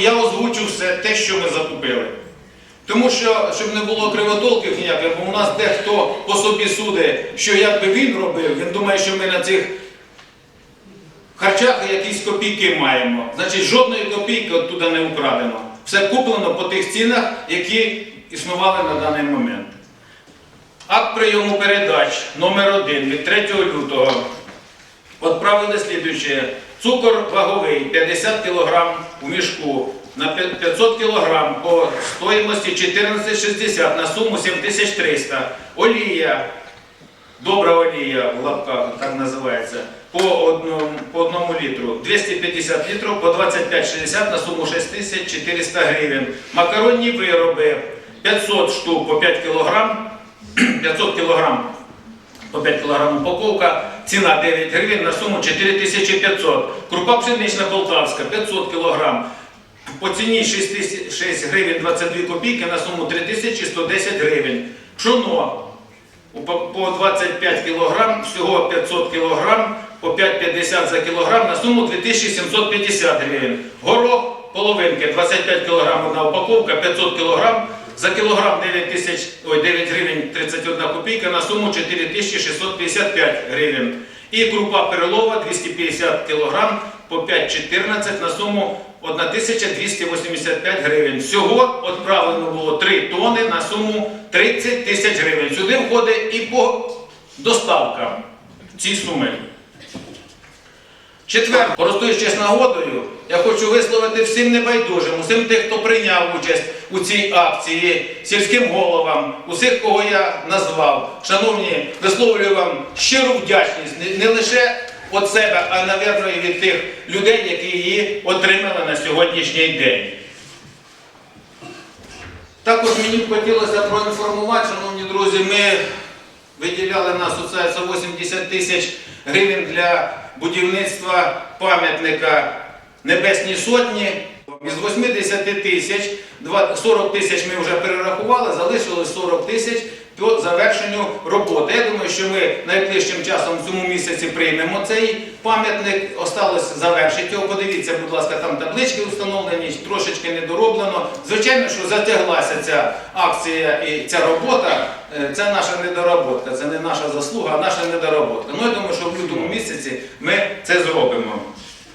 я озвучу все те, що ми закупили. Тому що, щоб не було кривотолків ніяких, бо у нас дехто по собі судить, що якби він робив, він думає, що ми на цих харчах якісь копійки маємо. Значить, жодної копійки оттуда не украдено. Все куплено по тих цінах, які існували на даний момент. Акт прийому передач номер 1 від 3 лютого Отправили слідуюче. Цукор ваговий 50 кг у мішку на 500 кг по стоїмості 14,60 на суму 7300. Олія, добра олія в лапках, так називається, по одному, по одному літру. 250 літрів по 25,60 на суму 6400 гривень. Макаронні вироби 500 штук по 5 кг. 500 кг по 5 кг упаковка, ціна 9 гривень на суму 4500. Крупа пшенична полтавська 500 кг. По ціні 6, 6 гривень 22 копійки на суму 3110 гривень. Пшоно по 25 кг, всього 500 кг, по 5,50 за кілограм на суму 2750 гривень. Горох половинки 25 кг одна упаковка, 500 кг. За кілограм 9, тисяч, ой, 9 гривень 31 копійка на суму 4655 гривень. І крупа перелова 250 кг по 5,14 на суму 1285 гривень. Всього відправлено було 3 тони на суму 30 тисяч гривень. Сюди входить і по доставкам ці суми. Четвер, користуючись нагодою, я хочу висловити всім небайдужим, усім тих, хто прийняв участь у цій акції, сільським головам, усіх, кого я назвав. Шановні, висловлюю вам щиру вдячність не, лише від себе, а, напевно, і від тих людей, які її отримали на сьогоднішній день. Також мені б хотілося проінформувати, шановні друзі, ми виділяли на асоціацію 80 тисяч гривень для будівництва пам'ятника Небесній Сотні. Із 80 тисяч, 40 тисяч ми вже перерахували, залишилось 40 тисяч по завершенню роботи. Я думаю, що ми найближчим часом в цьому місяці приймемо цей пам'ятник. Осталось завершити його. Подивіться, будь ласка, там таблички встановлені, трошечки недороблено. Звичайно, що затяглася ця акція і ця робота. Е, Це наша недоработка, це не наша заслуга, а наша недоработка. Ну, я думаю, що в лютому місяці ми це зробимо.